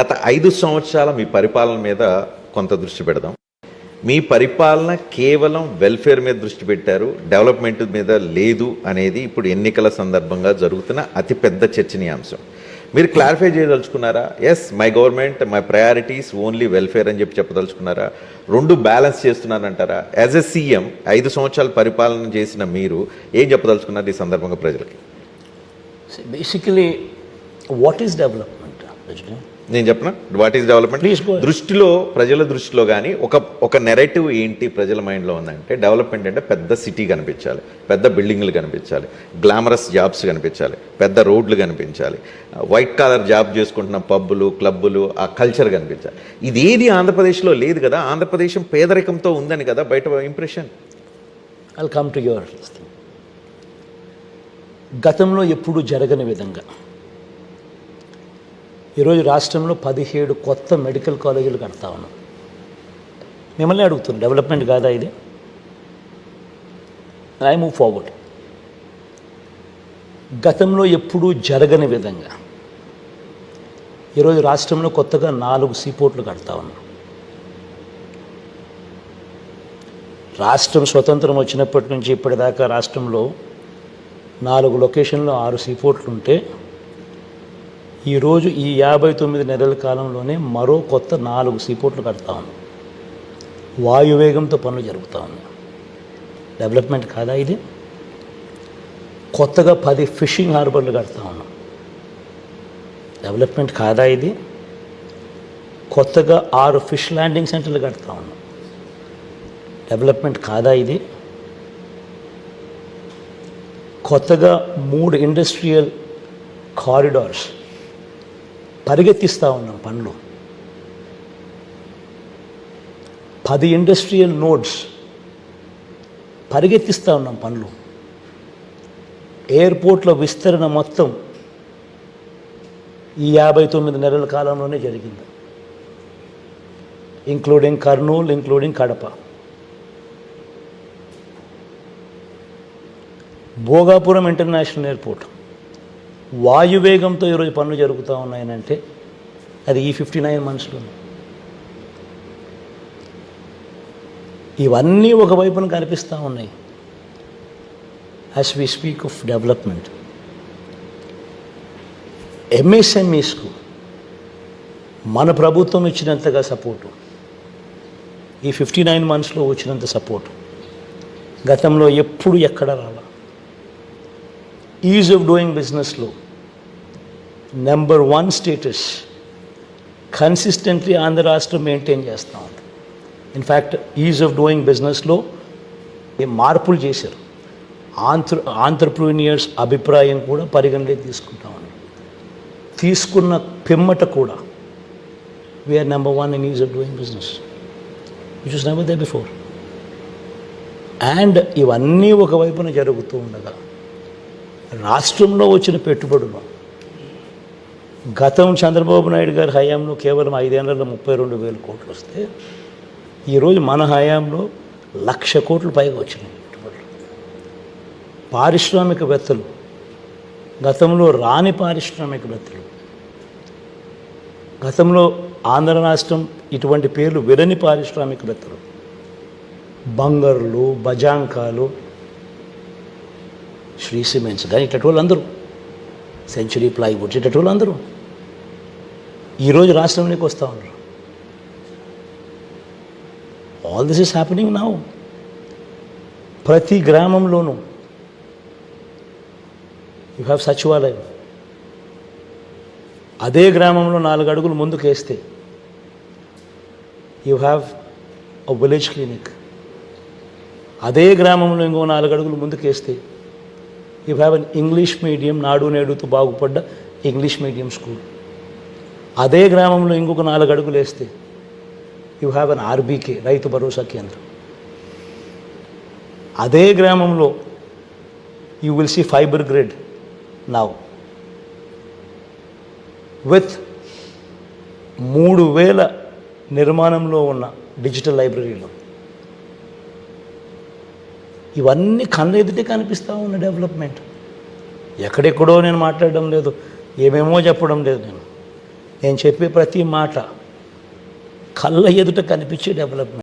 గత ఐదు సంవత్సరాల మీ పరిపాలన మీద కొంత దృష్టి పెడదాం. మీ పరిపాలన కేవలం వెల్ఫేర్ మీద దృష్టి పెట్టారు డెవలప్మెంట్ మీద లేదు అనేది ఇప్పుడు ఎన్నికల సందర్భంగా జరుగుతున్న అతిపెద్ద చర్చనీయాంశం. మీరు clarify చేయదలుచుకున్నారా? Yes my government my priorities only welfare అని చెప్పి చెప్పదలుచుకున్నారా? రెండు బ్యాలెన్స్ చేస్తున్నారంటారా? యాజ్ ఎ సీఎం ఐదు సంవత్సరాల పరిపాలన చేసిన మీరు ఏం చెప్పదలుచుకున్నారు ఈ సందర్భంగా ప్రజలకి? బేసికలీ వాట్ ఈస్ డెవలప్మెంట్ నేను చెప్పనా? What is development. దృష్టిలో ప్రజల దృష్టిలో కానీ ఒక ఒక నెరేటివ్ ఏంటి ప్రజల మైండ్లో ఉందంటే డెవలప్మెంట్ అంటే పెద్ద సిటీ కనిపించాలి పెద్ద బిల్డింగ్లు కనిపించాలి గ్లామరస్ జాబ్స్ కనిపించాలి పెద్ద రోడ్లు కనిపించాలి వైట్ కాలర్ జాబ్ చేసుకుంటున్న పబ్బులు క్లబ్బులు ఆ కల్చర్ కనిపించాలి. ఇదేది ఆంధ్రప్రదేశ్లో లేదు కదా ఆంధ్రప్రదేశం పేదరికంతో ఉందని కదా బయట impression I'll come to your గతంలో ఎప్పుడు జరగని విధంగా ఈరోజు రాష్ట్రంలో పదిహేడు కొత్త మెడికల్ కాలేజీలు కడతా ఉన్నాం. మిమ్మల్ని అడుగుతున్నాను డెవలప్మెంట్ కాదా ఇది? ఐ మూవ్ ఫార్వర్డ్ గతంలో ఎప్పుడూ జరగని విధంగా ఈరోజు రాష్ట్రంలో కొత్తగా నాలుగు సీపోర్ట్లు కడతా ఉన్నాం. రాష్ట్రం స్వతంత్రం వచ్చినప్పటి నుంచి ఇప్పటిదాకా రాష్ట్రంలో నాలుగు లొకేషన్లో ఆరు సీపోర్ట్లు ఉంటే ఈరోజు ఈ యాభై తొమ్మిది నెలల కాలంలోనే మరో కొత్త నాలుగు సీపోర్ట్లు కడతా ఉన్నాం వాయువేగంతో పనులు జరుగుతూ ఉన్నాయి. డెవలప్మెంట్ కాదా ఇది? కొత్తగా పది ఫిషింగ్ హార్బర్లు కడతా ఉన్నాం. డెవలప్మెంట్ కాదా ఇది? కొత్తగా ఆరు ఫిష్ ల్యాండింగ్ సెంటర్లు కడతా ఉన్నాం. డెవలప్మెంట్ కాదా ఇది? కొత్తగా మూడు ఇండస్ట్రియల్ కారిడార్స్ పరిగెత్తిస్తూ ఉన్నాం పనులు. పది ఇండస్ట్రియల్ నోడ్స్ పరిగెత్తిస్తూ ఉన్నాం పనులు. ఎయిర్పోర్ట్ల విస్తరణ మొత్తం ఈ యాభై తొమ్మిది నెలల కాలంలోనే జరిగింది. Including Kurnool including Kadapa. Bhogapuram international airport. వాయువేగంతో ఈరోజు పనులు జరుగుతూ ఉన్నాయనంటే అది ఈ ఫిఫ్టీ నైన్ మంత్స్లో. ఇవన్నీ ఒకవైపున కనిపిస్తూ ఉన్నాయి. As we speak of development ఎంఎస్ఎంఈస్కు మన ప్రభుత్వం ఇచ్చినంతగా సపోర్టు ఈ ఫిఫ్టీ నైన్ మంత్స్లో వచ్చినంత సపోర్టు గతంలో ఎప్పుడు ఎక్కడ రాలా? ఈజ్ ఆఫ్ డూయింగ్ బిజినెస్లో number one status consistently Andhra రాష్ట్రం మెయింటైన్ చేస్తూ ఉంది. ఇన్ఫ్యాక్ట్ ఈజ్ ఆఫ్ డూయింగ్ బిజినెస్లో ఏ మార్పులు చేశారు. ఆంధ్ర ఆంటర్ప్రీనియర్స్ అభిప్రాయం కూడా పరిగణలోకి తీసుకుంటా ఉన్నారు తీసుకున్న పిమ్మట కూడా we are number one in ease of doing business which is never there before and ఇవన్నీ ఒకవైపున జరుగుతూ ఉండగా రాష్ట్రంలో వచ్చిన పెట్టుబడులు. గతం చంద్రబాబు నాయుడు గారి హయాంలో కేవలం ఐదేళ్ళలో ముప్పై రెండు వేల కోట్లు వస్తే ఈరోజు మన హయాంలో లక్ష కోట్లు పైగా వచ్చినాయి పెట్టుబడులు. పారిశ్రామికవేత్తలు గతంలో రాని పారిశ్రామికవేత్తలు గతంలో ఆంధ్ర రాష్ట్రం ఇటువంటి పేర్లు విరని పారిశ్రామికవేత్తలు బంగర్లు బజాంకాలు శ్రీ సిమెంట్స్ కానీ ఇట్టటి అందరూ సెంచురీ ప్లైవుడ్స్ ఇట్టటి అందరూ ఈరోజు రాష్ట్రంలోకి వస్తూ ఉన్నారు. All this is happening now ప్రతి గ్రామంలోనూ యు హ్యావ్ సచివాలయం అదే గ్రామంలో నాలుగు అడుగులు ముందుకు వేస్తే you have a village clinic అదే గ్రామంలో ఇంకో నాలుగు అడుగులు ముందుకు వేస్తే you have an English medium నాడు నేడుతో బాగుపడ్డ ఇంగ్లీష్ మీడియం స్కూల్ అదే గ్రామంలో ఇంకొక నాలుగు అడుగులు వేస్తే you have an RBK Rythu Bharosa కేంద్రం. అదే గ్రామంలో you will see fibre grid now with మూడు వేల నిర్మాణంలో ఉన్న డిజిటల్ లైబ్రరీలో ఇవన్నీ కళ్ళ ఎదుటే కనిపిస్తూ ఉన్న డెవలప్మెంట్. ఎక్కడెక్కడో నేను మాట్లాడడం లేదు ఏమేమో చెప్పడం లేదు నేను. నేను చెప్పే ప్రతి మాట కళ్ళ ఎదుట కనిపించే డెవలప్మెంట్.